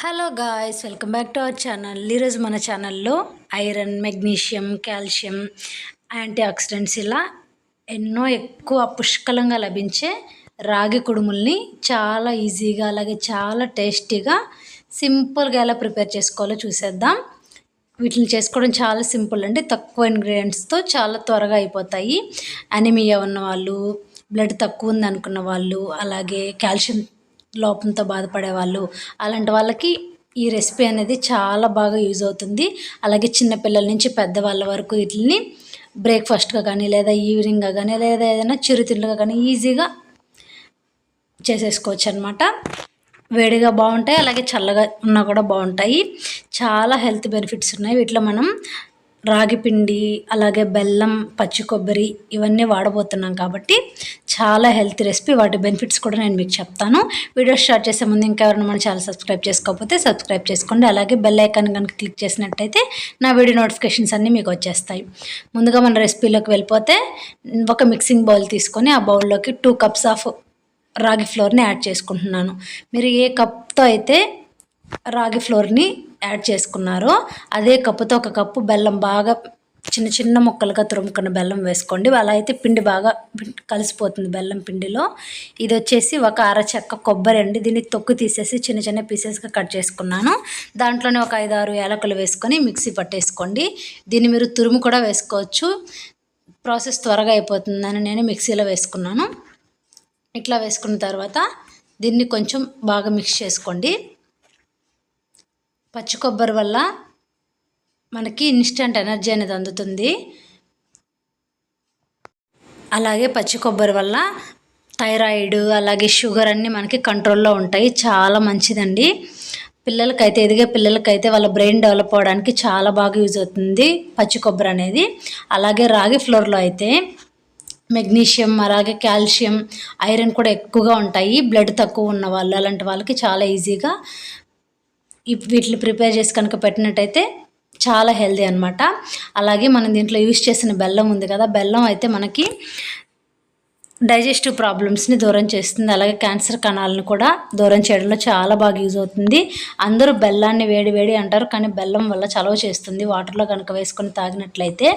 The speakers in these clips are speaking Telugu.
Hello guys welcome back to our channel ఈరోజు మన ఛానల్లో iron magnesium calcium antioxidants ఇలా ఎన్నో ఎక్కువ పుష్కలంగా లభించే రాగి కుడుముల్ని చాలా ఈజీగా అలాగే చాలా టేస్టీగా సింపుల్గా ఎలా ప్రిపేర్ చేసుకోవాలో చూసేద్దాం. వీటిని చేసుకోవడం చాలా సింపుల్ అండి. తక్కువ ఇంగ్రీడియంట్స్తో చాలా త్వరగా అయిపోతాయి. అనిమియా ఉన్న వాళ్ళు బ్లడ్ తక్కువ ఉంది అనుకున్న వాళ్ళు అలాగే కాల్షియం లోపంతో బాధపడే వాళ్ళు అలాంటి వాళ్ళకి ఈ రెసిపీ అనేది చాలా బాగా యూజ్ అవుతుంది. అలాగే చిన్నపిల్లల నుంచి పెద్దవాళ్ళ వరకు వీటిని బ్రేక్ఫాస్ట్గా కానీ లేదా ఈవినింగ్గా కానీ లేదా ఏదైనా చిరుతిండ్లుగా కానీ ఈజీగా చేసేసుకోవచ్చు అనమాట వేడిగా బాగుంటాయి అలాగే చల్లగా ఉన్నా కూడా బాగుంటాయి. చాలా హెల్త్ బెనిఫిట్స్ ఉన్నాయి. వీటిలో మనం రాగి పిండి అలాగే బెల్లం పచ్చి కొబ్బరి ఇవన్నీ వాడబోతున్నాం కాబట్టి చాలా హెల్తీ రెసిపీ. వాటి బెనిఫిట్స్ కూడా నేను మీకు చెప్తాను. వీడియో స్టార్ట్ చేసే ముందు ఇంకా ఎవరైనా మన ఛానల్ సబ్స్క్రైబ్ చేసుకోకపోతే సబ్స్క్రైబ్ చేసుకోండి. అలాగే బెల్ ఐకాన్ కనుక క్లిక్ చేసినట్టయితే నా వీడియో నోటిఫికేషన్స్ అన్నీ మీకు వచ్చేస్తాయి. ముందుగా మన రెసిపీలోకి వెళ్ళిపోతే ఒక మిక్సింగ్ బౌల్ తీసుకొని ఆ బౌల్లోకి టూ కప్స్ ఆఫ్ రాగి ఫ్లోర్ని యాడ్ చేసుకుంటున్నాను. మీరు ఏ కప్తో అయితే రాగి ఫ్లోర్ని యాడ్ చేసుకున్నారో అదే కప్పుతో ఒక కప్పు బెల్లం బాగా చిన్న చిన్న ముక్కలుగా తురుముకున్న బెల్లం వేసుకోండి. అలా అయితే పిండి బాగా కలిసిపోతుంది బెల్లం పిండిలో. ఇది వచ్చేసి ఒక అర చెక్క కొబ్బరి అండి. దీన్ని తొక్కు తీసేసి చిన్న చిన్న పీసెస్గా కట్ చేసుకున్నాను. దాంట్లోనే ఒక ఐదు ఆరు యాలకులు వేసుకొని మిక్సీ పట్టేసుకోండి. దీన్ని మీరు తురుము కూడా వేసుకోవచ్చు. ప్రాసెస్ త్వరగా అయిపోతుందని నేను మిక్సీలో వేసుకున్నాను. ఇట్లా వేసుకున్న తర్వాత దీన్ని కొంచెం బాగా మిక్స్ చేసుకోండి. పచ్చి కొబ్బరి వల్ల మనకి ఇన్స్టంట్ ఎనర్జీ అనేది అందుతుంది. అలాగే పచ్చి కొబ్బరి వల్ల థైరాయిడ్ అలాగే షుగర్ అన్నీ మనకి కంట్రోల్లో ఉంటాయి. చాలా మంచిదండి. పిల్లలకైతే ఎదిగే పిల్లలకైతే వాళ్ళ బ్రెయిన్ డెవలప్ అవ్వడానికి చాలా బాగా యూజ్ అవుతుంది పచ్చి కొబ్బరి అనేది. అలాగే రాగి ఫ్లోర్లో అయితే మెగ్నీషియం అలాగే కాల్షియం ఐరన్ కూడా ఎక్కువగా ఉంటాయి. బ్లడ్ తక్కువ ఉన్న వాళ్ళు అలాంటి వాళ్ళకి చాలా ఈజీగా వీటిని ప్రిపేర్ చేసి కనుక పెట్టినట్టయితే చాలా హెల్దీ అనమాట అలాగే మనం దీంట్లో యూస్ చేసిన బెల్లం ఉంది కదా బెల్లం అయితే మనకి డైజెస్టివ్ ప్రాబ్లమ్స్ని దూరం చేస్తుంది. అలాగే క్యాన్సర్ కణాలను కూడా దూరం చేయడంలో చాలా బాగా యూజ్ అవుతుంది. అందరూ బెల్లాన్ని వేడి వేడి అంటారు కానీ బెల్లం వల్ల చలవ చేస్తుంది. వాటర్లో కనుక వేసుకొని తాగినట్లయితే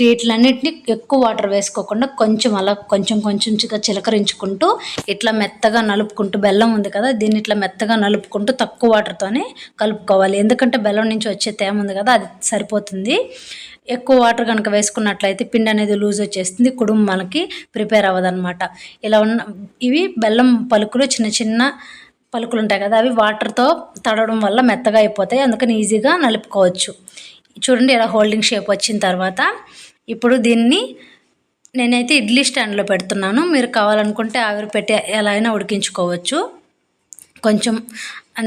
వీటిలన్నింటినీ ఎక్కువ వాటర్ వేసుకోకుండా కొంచెం అలా కొంచెం కొంచెంగా చిలకరించుకుంటూ ఇట్లా మెత్తగా నలుపుకుంటూ బెల్లం ఉంది కదా దీన్ని ఇట్లా మెత్తగా నలుపుకుంటూ తక్కువ వాటర్తోనే కలుపుకోవాలి. ఎందుకంటే బెల్లం నుంచి వచ్చే తేమ ఉంది కదా అది సరిపోతుంది. ఎక్కువ వాటర్ కనుక వేసుకున్నట్లయితే పిండి అనేది లూజ్ వచ్చేస్తుంది. కుడుము మనకి ప్రిపేర్ అవ్వదన్నమాట ఇలా ఉన్న ఇవి బెల్లం పలుకులు చిన్న చిన్న పలుకులు ఉంటాయి కదా అవి వాటర్తో తడవడం వల్ల మెత్తగా అయిపోతాయి. అందుకని ఈజీగా నలుపుకోవచ్చు. చూడండి ఇలా హోల్డింగ్ షేప్ వచ్చిన తర్వాత. ఇప్పుడు దీన్ని నేనైతే ఇడ్లీ స్టాండ్లో పెడుతున్నాను. మీరు కావాలనుకుంటే ఆవిరి పెట్టి ఎలా అయినా ఉడికించుకోవచ్చు. కొంచెం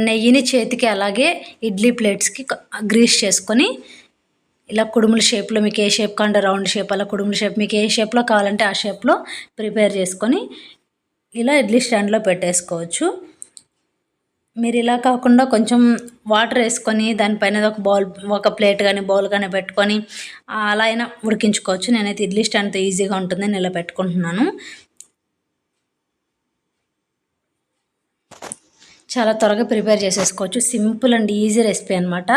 నెయ్యిని చేతికి అలాగే ఇడ్లీ ప్లేట్స్కి గ్రీస్ చేసుకొని ఇలా కుడుముల షేప్లో మీకు ఏ షేప్ కాంటే రౌండ్ షేప్ అలా కుడుముల షేప్ మీకు ఏ షేప్లో కావాలంటే ఆ షేప్లో ప్రిపేర్ చేసుకొని ఇలా ఇడ్లీ స్టాండ్లో పెట్టేసుకోవచ్చు. మీరు ఇలా కాకుండా కొంచెం వాటర్ వేసుకొని దానిపైన ఒక బౌల్ ఒక ప్లేట్ కానీ బౌల్ కానీ పెట్టుకొని అలా అయినా ఉడికించుకోవచ్చు. నేనైతే ఇడ్లీ స్టాండ్తో ఈజీగా ఉంటుందని ఇలా పెట్టుకుంటున్నాను. చాలా త్వరగా ప్రిపేర్ చేసేసుకోవచ్చు. సింపుల్ అండ్ ఈజీ రెసిపీ అనమాట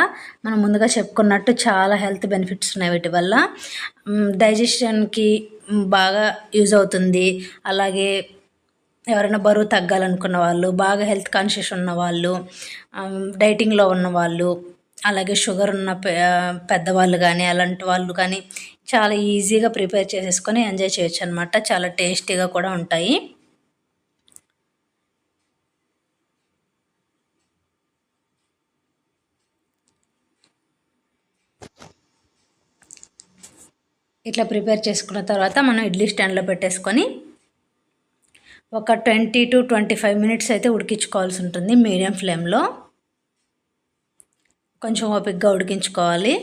మనం ముందుగా చెప్పుకున్నట్టు చాలా హెల్త్ బెనిఫిట్స్ ఉన్నాయి వీటి వల్ల. డైజెషన్కి బాగా యూజ్ అవుతుంది. అలాగే ఎవరైనా బరువు తగ్గాలనుకున్న వాళ్ళు బాగా హెల్త్ కాన్షియస్ ఉన్న వాళ్ళు డైటింగ్లో ఉన్న వాళ్ళు అలాగే షుగర్ ఉన్న పెద్దవాళ్ళు కానీ అలాంటి వాళ్ళు కానీ చాలా ఈజీగా ప్రిపేర్ చేసేసుకొని ఎంజాయ్ చేయొచ్చు అనమాట చాలా టేస్టీగా కూడా ఉంటాయి. ఇట్లా ప్రిపేర్ చేసుకున్న తర్వాత మనం ఇడ్లీ స్టాండ్లో పెట్టేసుకొని ఒక twenty to twenty five minutes అయితే ఉడికించుకోవాల్సి ఉంటుంది మీడియం ఫ్లేమ్లో. కొంచెం ఓపిక్గా ఉడికించుకోవాలి.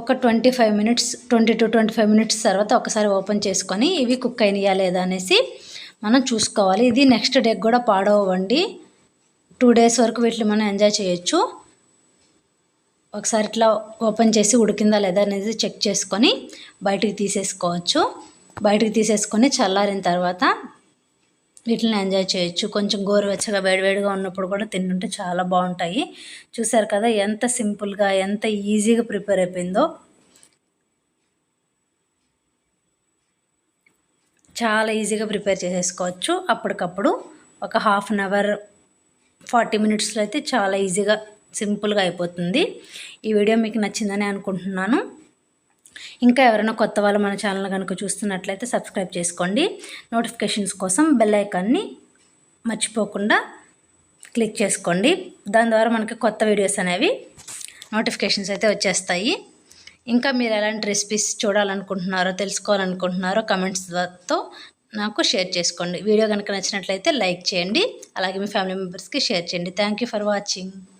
ఒక twenty five minutes twenty to twenty five minutes తర్వాత ఒకసారి ఓపెన్ చేసుకొని ఇవి కుక్ అయినయా లేదా అనేసి మనం చూసుకోవాలి. ఇది నెక్స్ట్ డే కూడా పాడవండి టూ డేస్ వరకు వీటిని మనం ఎంజాయ్ చేయొచ్చు. ఒకసారి ఇట్లా ఓపెన్ చేసి ఉడికిందా లేదా అనేది చెక్ చేసుకొని బయటికి తీసేసుకోవచ్చు. బయటికి తీసేసుకొని చల్లారిన తర్వాత వీటిని ఎంజాయ్ చేయొచ్చు. కొంచెం గోరువెచ్చగా వేడివేడిగా ఉన్నప్పుడు కూడా తింటుంటే చాలా బాగుంటాయి. చూసారు కదా ఎంత సింపుల్గా ఎంత ఈజీగా ప్రిపేర్ అయిపోయిందో. చాలా ఈజీగా ప్రిపేర్ చేసేసుకోవచ్చు. అప్పటికప్పుడు ఒక హాఫ్ అన్ అవర్ ఫార్టీ మినిట్స్లో అయితే చాలా ఈజీగా సింపుల్గా అయిపోతుంది. ఈ వీడియో మీకు నచ్చిందని అనుకుంటున్నాను. ఇంకా ఎవరైనా కొత్త వాళ్ళు మన ఛానల్ కనుక చూస్తున్నట్లయితే సబ్స్క్రైబ్ చేసుకోండి. నోటిఫికేషన్స్ కోసం బెల్ ఐకాన్ని మర్చిపోకుండా క్లిక్ చేసుకోండి. దాని ద్వారా మనకి కొత్త వీడియోస్ అనేవి నోటిఫికేషన్స్ అయితే వచ్చేస్తాయి. ఇంకా మీరు ఎలాంటి రెసిపీస్ చూడాలనుకుంటున్నారో తెలుసుకోవాలనుకుంటున్నారో కమెంట్స్తో నాకు షేర్ చేసుకోండి. వీడియో కనుక నచ్చినట్లయితే లైక్ చేయండి. అలాగే మీ ఫ్యామిలీ మెంబర్స్కి షేర్ చేయండి. Thank you for watching.